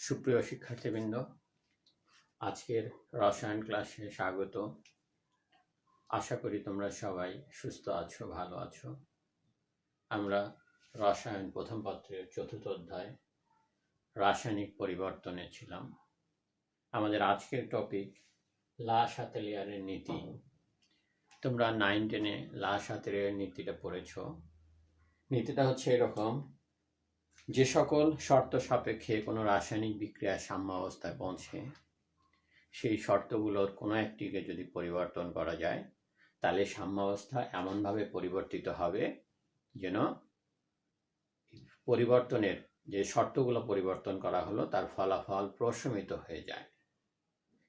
সুপ্রিয় শিক্ষার্থীবৃন্দ, আজকের রসায়ন ক্লাসে স্বাগত। আশা করি তোমরা সবাই সুস্থ আছো, ভালো আছো। আমরা রসায়ন প্রথম পত্রের চতুর্থ অধ্যায়, রাসায়নিক পরিবর্তনে ছিলাম। আমাদের আজকের টপিক লা সাতেলিয়ারের নীতি। তোমরা নাইন টেনে লা সাতেলিয়ারের নীতিটা পড়েছ। নীতিটা হচ্ছে এরকম যে সকল শর্ত সাপেক্ষে কোনো রাসায়নিক বিক্রিয়া সাম্যাবস্থায় পৌঁছে, সেই শর্তগুলোর কোনো একটিকে যদি পরিবর্তন করা যায়, তাহলে সাম্যাবস্থা এমনভাবে পরিবর্তিত হবে যেন পরিবর্তনের যে শর্তগুলো পরিবর্তন করা হলো, তার ফলাফল প্রশমিত হয়ে যায়।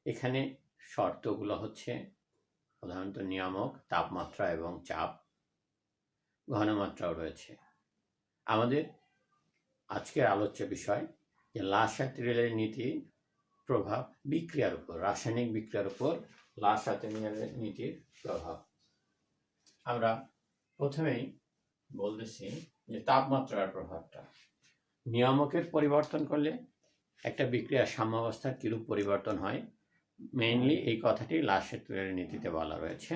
এখানে শর্তগুলো হচ্ছে প্রধানত নিয়ামক, তাপমাত্রা এবং চাপ, ঘনমাত্রাও রয়েছে। আমাদের আজকের আলোচ্য বিষয় যে লাসাত্রিলের নীতি প্রভাব বিক্রিয়ার উপর, রাসায়নিক বিক্রিয়ার উপর লাসাত্রিলের নীতির প্রভাব। আমরা প্রথমেই বলতেছি যে তাপমাত্রার প্রভাবটা। নিয়ামকের পরিবর্তন করলে একটা বিক্রিয়ার সাম্যাবস্থার কিরূপ পরিবর্তন হয়? মেইনলি এই কথাটি লাসাত্রিলের নীতিতে বলা রয়েছে।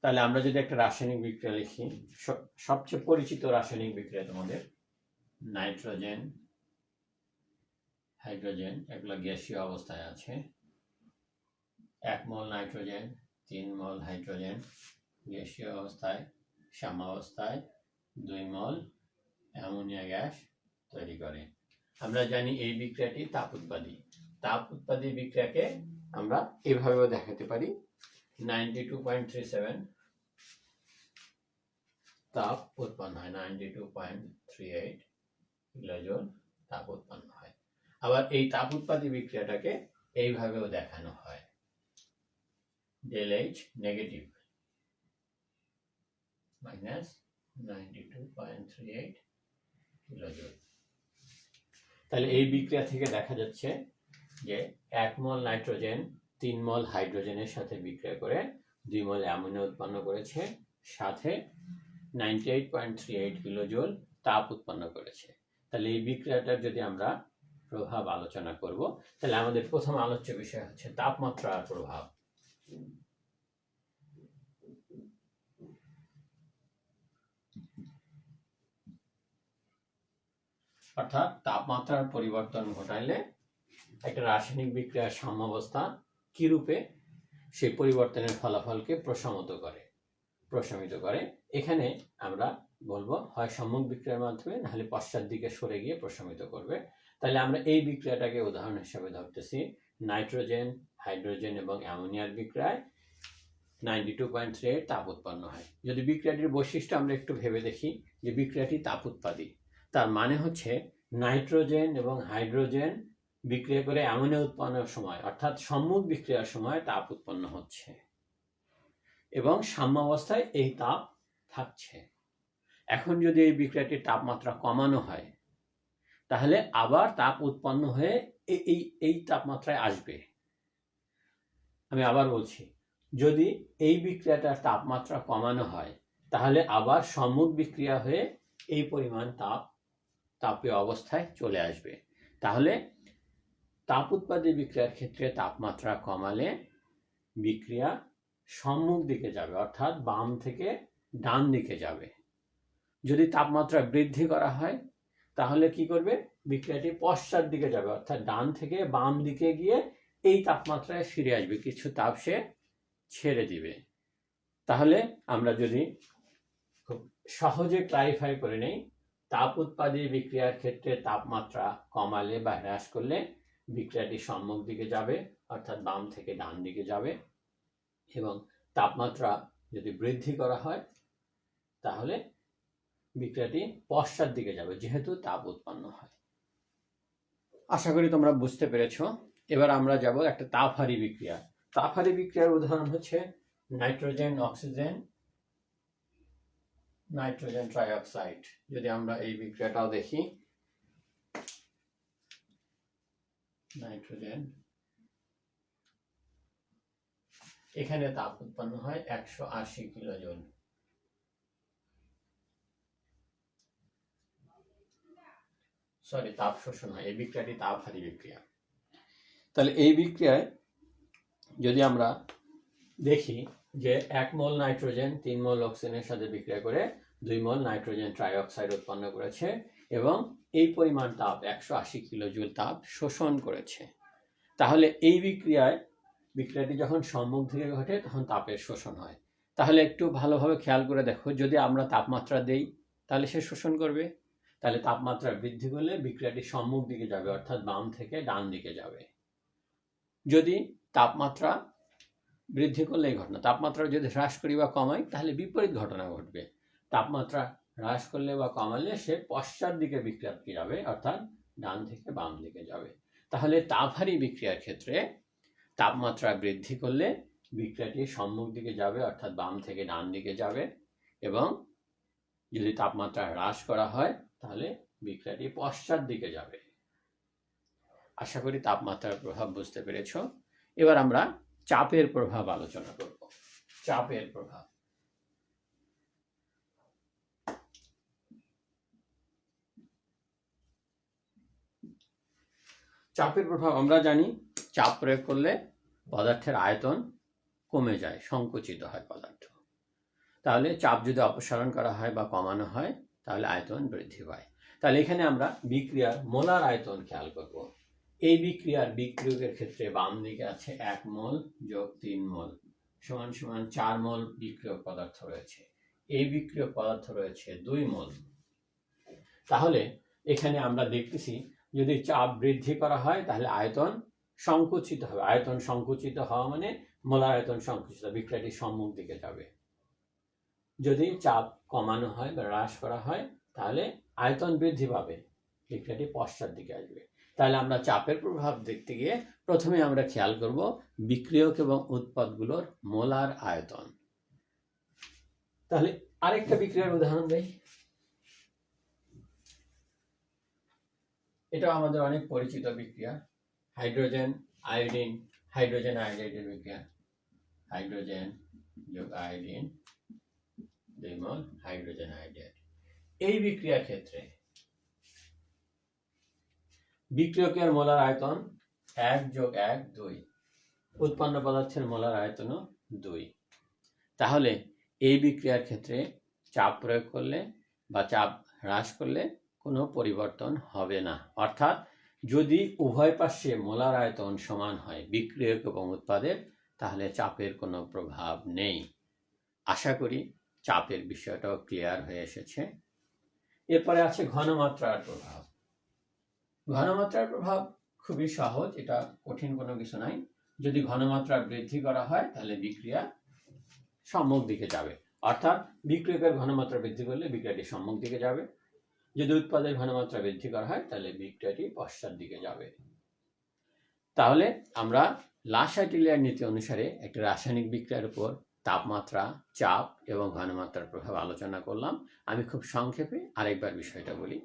তাহলে আমরা যদি একটা রাসায়নিক বিক্রিয়া লিখি সবচেয়ে পরিচিত রাসায়নিক বিক্রিয়া তোমাদের নাইট্রোজেন, হাইড্রোজেন, এগুলো গ্যাসীয় অবস্থায় আছে। এক মল নাইট্রোজেন, তিন মল হাইড্রোজেন, গ্যাসীয় অবস্থায় সাম্যাবস্থায় দুই মল অ্যামোনিয়া গ্যাস তৈরি করে। আমরা জানি এই বিক্রিয়াটি তাপ উৎপাদী। তাপ উৎপাদী বিক্রিয়াকে আমরা এভাবেও দেখাতে পারি। Ninety two point three seven তাপ উৎপন্ন হয়, ninety two point three eight. Kilojoule তাপ উৎপন্ন হয়। আবার এই তাপ উৎপাদী বিক্রিয়াটাকে এইভাবেও দেখানো হয়। ডেল এইচ নেগেটিভ মাইনাস তাহলে এই বিক্রিয়া থেকে দেখা যাচ্ছে যে এক মল নাইট্রোজেন, তিন মল হাইড্রোজেনের সাথে বিক্রিয়া করে দুই মল অ্যামোনিয়া উৎপন্ন করেছে, সাথে ninety eight point three eight kilojoule তাপ উৎপন্ন করেছে। তাহলে এই বিক্রিয়াটার যদি আমরা প্রভাব আলোচনা করব, তাহলে আমাদের প্রথম আলোচ্য বিষয় হচ্ছে তাপমাত্রার প্রভাব। অর্থাৎ তাপমাত্রার পরিবর্তন ঘটাইলে একটা রাসায়নিক বিক্রিয়ার সাম্যাবস্থা কিরূপে? সেই পরিবর্তনের ফলাফলকে প্রশমিত করে প্রশমিত করে। এখানে আমরা বলব, হয় সম্মুখ বিক্রিয়ার মাধ্যমে, নাহলে পশ্চাৎ দিকে সরে গিয়ে প্রশমিত করবে। তাহলে আমরা এই বিক্রিয়াটাকে উদাহরণ হিসেবে ধরতেছি। নাইট্রোজেন, হাইড্রোজেন এবং অ্যামোনিয়ার বিক্রিয়ায় নাইনটি টু পয়েন্ট থ্রি তাপ উৎপন্ন হয়। যদি বিক্রিয়াটির বৈশিষ্ট্য আমরা একটু ভেবে দেখি, যে বিক্রিয়াটি তাপ উৎপাদী তার মানে হচ্ছে নাইট্রোজেন এবং হাইড্রোজেন বিক্রিয়া করে অ্যামোনিয়া উৎপন্নের সময়, অর্থাৎ সম্মুখ বিক্রিয়ার সময় তাপ উৎপন্ন হচ্ছে এবং সাম্যাবস্থায় এই তাপ থাকছে। এখন যদি এই বিক্রিয়াটির তাপমাত্রা কমানো হয়, তাহলে আবার তাপ উৎপন্ন হয়ে এই এই তাপমাত্রায় আসবে। আমি আবার বলছি, যদি এই বিক্রিয়াটার তাপমাত্রা কমানো হয়, তাহলে আবার সম্মুখ বিক্রিয়া হয়ে এই পরিমাণ তাপ, তাপীয় অবস্থায় চলে আসবে। তাহলে তাপ উৎপাদী বিক্রিয়ার ক্ষেত্রে তাপমাত্রা কমালে বিক্রিয়া সম্মুখ দিকে যাবে, অর্থাৎ বাম থেকে ডান দিকে যাবে। যদি তাপমাত্রা বৃদ্ধি করা হয়, তাহলে কি করবে? বিক্রিয়াটি পশ্চাৎ দিকে যাবে। অর্থাৎ ডান থেকে বাম দিকে গিয়ে এই তাপমাত্রায় ফিরে আসবে। কিছু তাপ সে ছেড়ে দিবে। তাহলে আমরা যদি খুব সহজে ক্লারিফাই করে নেই, তাপ উৎপাদী বিক্রিয়ার ক্ষেত্রে তাপমাত্রা কমালে বা হ্রাস করলে বিক্রিয়াটি সম্মুখ দিকে যাবে, অর্থাৎ বাম থেকে ডান দিকে যাবে এবং তাপমাত্রা যদি বৃদ্ধি করা হয়, তাহলে বিক্রিয়াটি পশ্চাৎ দিকে যাবে, যেহেতু তাপ উৎপন্ন হয়। আশা করি তোমরা বুঝতে পেরেছ। এবার আমরা যাব একটা তাপহারী বিক্রিয়া। তাপহারী বিক্রিয়ার উদাহরণ হচ্ছে নাইট্রোজেন, অক্সিজেন, নাইট্রোজেন ট্রাইঅক্সাইড। যদি আমরা এই বিক্রিয়াটাও দেখি, নাইট্রোজেন, এখানে তাপ উৎপন্ন হয় একশো আশি কিলোজুল সরি, তাপ শোষণ হয়। এই বিক্রিয়াটি তাপহারী বিক্রিয়া। তাহলে এই বিক্রিয়ায় যদি আমরা দেখি যে এক মোল নাইট্রোজেন, তিন মোল অক্সিজেনের সাথে বিক্রিয়া করে দুই মোল নাইট্রোজেন ট্রাইঅক্সাইড উৎপন্ন করেছে এবং এই পরিমাণ তাপ, একশো আশি কিলোজুল তাপ শোষণ করেছে। তাহলে এই বিক্রিয়ায়, বিক্রিয়াটি যখন সম্মুখ দিকে ঘটে, তখন তাপের শোষণ হয়। তাহলে একটু ভালোভাবে খেয়াল করে দেখো, যদি আমরা তাপমাত্রা দেই, তাহলে সে শোষণ করবে। তাহলে তাপমাত্রা বৃদ্ধি করলে বিক্রিয়াটি সম্মুখ দিকে যাবে, অর্থাৎ বাম থেকে ডান দিকে যাবে। যদি তাপমাত্রা বৃদ্ধি করলে এই ঘটনা, তাপমাত্রা যদি হ্রাস করি বা কমাই, তাহলে বিপরীত ঘটনা ঘটবে। তাপমাত্রা হ্রাস করলে বা কমালে সে পশ্চাৎ দিকে বিক্রিয়াটি যাবে অর্থাৎ ডান থেকে বাম দিকে যাবে। তাহলে তাপহারী বিক্রিয়ার ক্ষেত্রে তাপমাত্রা বৃদ্ধি করলে বিক্রিয়াটি সম্মুখ দিকে যাবে, অর্থাৎ বাম থেকে ডান দিকে যাবে এবং যদি তাপমাত্রা হ্রাস করা হয় তাহলে বিক্রিয়াটি পশ্চাৎ দিকে যাবে। আশা করি তাপমাত্রার প্রভাব বুঝতে পেরেছ। এবার আমরা চাপের প্রভাব আলোচনা করব। চাপের প্রভাব। চাপের প্রভাব আমরা জানি, চাপ প্রয়োগ করলে পদার্থের আয়তন কমে যায়, সংকুচিত হয় পদার্থ। তাহলে চাপ যদি অপসারণ করা হয় বা কমানো হয় তাহলে আয়তন বৃদ্ধি পায়। তাহলে এখানে আমরা বিক্রিয়ার মোলার আয়তন খেয়াল করব। এই বিক্রিয়ার বিক্রিয়কের ক্ষেত্রে বাম দিকে আছে এক মোল যোগ তিন মোল সমান সমান চার মোল বিক্রিয়ক পদার্থ রয়েছে। এই বিক্রিয়ক পদার্থ রয়েছে দুই মোল। তাহলে এখানে আমরা দেখতেছি, যদি চাপ বৃদ্ধি করা হয়, তাহলে আয়তন সংকুচিত হবে। আয়তন সংকুচিত হওয়া মানে মোলার আয়তন সংকুচিত বিক্রিয়াটি সম্মুখ দিকে যাবে। যদি চাপ কমানো হয় বা হ্রাস করা হয়, তাহলে আয়তন বৃদ্ধি পাবে। বিক্রিয়াটি পশ্চাৎ দিকে আসবে। তাহলে আমরা চাপের প্রভাব দেখতে গিয়ে প্রথমে আমরা খেয়াল করব বিক্রিয়ক এবং উৎপাদগুলোর মোলার আয়তন। তাহলে আরেকটা বিক্রিয়ার উদাহরণ দেই। এটাও আমাদের অনেক পরিচিত বিক্রিয়া। হাইড্রোজেন, আয়োডিন, হাইড্রোজেন আয়োডাইডের বিক্রিয়া। হাইড্রোজেন যোগ আয়োডিন। দুই মোল হাইড্রোজেন। আয়োডাইড এই বিক্রিয়ার ক্ষেত্রে বিক্রিয়কের মোলার আয়তন এক যোগ এক দুই। উৎপন্ন পদার্থের মোলার আয়তনও দুই। তাহলে এই বিক্রিয়ার ক্ষেত্রে চাপ প্রয়োগ করলে বা চাপ হ্রাস করলে কোনো পরিবর্তন হবে না। অর্থাৎ যদি উভয় পাশে মোলার আয়তন সমান হয় বিক্রিয়ক এবং উৎপাদের, তাহলে চাপের কোনো প্রভাব নেই। আশা করি চাপের বিষয়টাও ক্লিয়ার হয়ে এসেছে। এরপরে আছে ঘনমাত্রার প্রভাব। ঘনমাত্রার প্রভাব খুবই সহজ, এটা কঠিন কোনো কিছু নাই। যদি ঘনমাত্রা বৃদ্ধি করা হয়, তাহলে বিক্রিয়া সম্মুখ দিকে যাবে। অর্থাৎ বিক্রিয়কের ঘনমাত্রা বৃদ্ধি করলে বিক্রিয়াটি সম্মুখ দিকে যাবে। যদি উৎপাদের ঘনমাত্রা বৃদ্ধি করা হয়, তাহলে বিক্রিয়াটি পশ্চাৎ দিকে যাবে। তাহলে আমরা লাসাইটিলিয়ার নীতি অনুসারে একটি রাসায়নিক বিক্রিয়ার উপর তাপমাত্রা, চাপ এবং ঘনমাত্রার প্রভাব আলোচনা করলাম। আমি খুব সংক্ষেপে আরেকবার বিষয়টা বলি।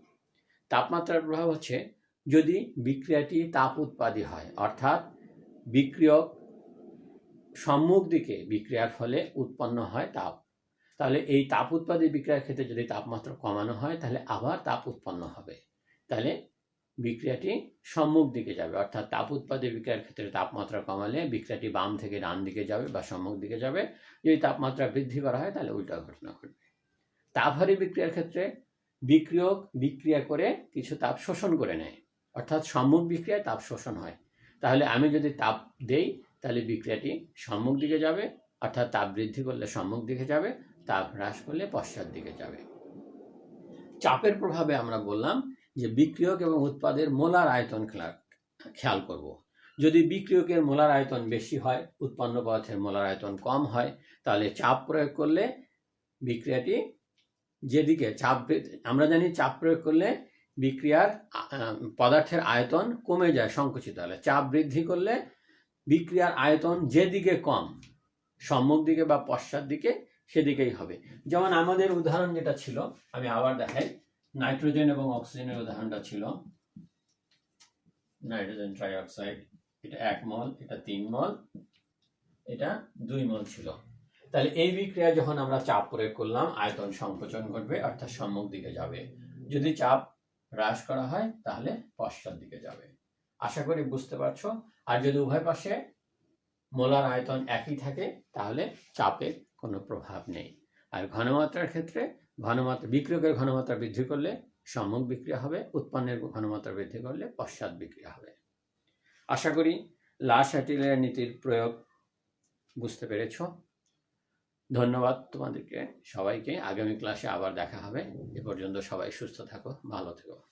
তাপমাত্রার প্রভাব হচ্ছে যদি বিক্রিয়াটি তাপ উৎপাদী হয়, অর্থাৎ বিক্রিয়ক সম্মুখ দিকে বিক্রিয়ার ফলে উৎপন্ন হয় তাপ, তাহলে এই তাপ উৎপাদী বিক্রিয়ার ক্ষেত্রে যদি তাপমাত্রা কমানো হয়, তাহলে আবার তাপ উৎপন্ন হবে। তাহলে বিক্রিয়াটি সম্মুখ দিকে যাবে। অর্থাৎ তাপ উৎপাদী বিক্রিয়ার ক্ষেত্রে তাপমাত্রা কমালে বিক্রিয়াটি বাম থেকে ডান দিকে যাবে বা সম্মুখ দিকে যাবে। যদি তাপমাত্রা বৃদ্ধি করা হয়, তাহলে উল্টা ঘটনা ঘটবে। তাপহারী বিক্রিয়ার ক্ষেত্রে বিক্রিয়ক বিক্রিয়া করে কিছু তাপ শোষণ করে নেয়। অর্থাৎ সম্মুখ বিক্রিয়ায় তাপ শোষণ হয়। তাহলে আমি যদি তাপ দেই, তাহলে বিক্রিয়াটি সম্মুখ দিকে যাবে। অর্থাৎ তাপ বৃদ্ধি করলে সম্মুখ দিকে যাবে, তাপ হ্রাস করলে পশ্চাৎ দিকে যাবে। চাপের প্রভাবে আমরা বললাম যে বিক্রিয়ক এবং উৎপাদের মোলার আয়তন খেয়াল করব। যদি বিক্রিয়কের মোলার আয়তন বেশি হয়, উৎপন্ন পদার্থের মোলার আয়তন কম হয়, তাহলে চাপ প্রয়োগ করলে বিক্রিয়াটি যেদিকে চাপ আমরা জানি চাপ প্রয়োগ করলে বিক্রিয়ার পদার্থের আয়তন কমে যায় সংকুচিত হলে। চাপ বৃদ্ধি করলে বিক্রিয়ার আয়তন যেদিকে কম, সম্মুখ দিকে বা পশ্চাৎ দিকে সেদিকেই হবে। যেমন আমাদের উদাহরণ যেটা ছিল, আমি আবার দেখাই। নাইট্রোজেন এবং অক্সিজেনের উদাহরণটা ছিল। নাইট্রোজেন ট্রাইঅক্সাইড, এটা এক মল, এটা তিন মল, এটা দুই মল ছিল। তাহলে এই বিক্রিয়া যখন আমরা চাপ প্রয়োগ করলাম, আয়তন সংকোচন ঘটবে, অর্থাৎ সম্মুখ দিকে যাবে। যদি চাপ হ্রাস করা হয়, তাহলে পশ্চাৎ দিকে যাবে। আশা করি বুঝতে পারছ? আর যদি উভয় পাশে মোলার আয়তন একই থাকে, তাহলে চাপের কোনো প্রভাব নেই। আর ঘনমাত্রার ক্ষেত্রে ঘনমাত্রা বিক্রিয়কের ঘনমাত্রা বৃদ্ধি করলে সম্মুখ বিক্রিয়া হবে, উৎপন্নের ঘনমাত্রা বৃদ্ধি করলে পশ্চাৎ বিক্রিয়া হবে। আশা করি লাশ অ্যাটিলিয়ার নীতির প্রয়োগ বুঝতে পেরেছ। ধন্যবাদ তোমাদেরকে, সবাইকে। আগামী ক্লাসে আবার দেখা হবে। এ পর্যন্ত সবাই সুস্থ থাকো, ভালো থেকো।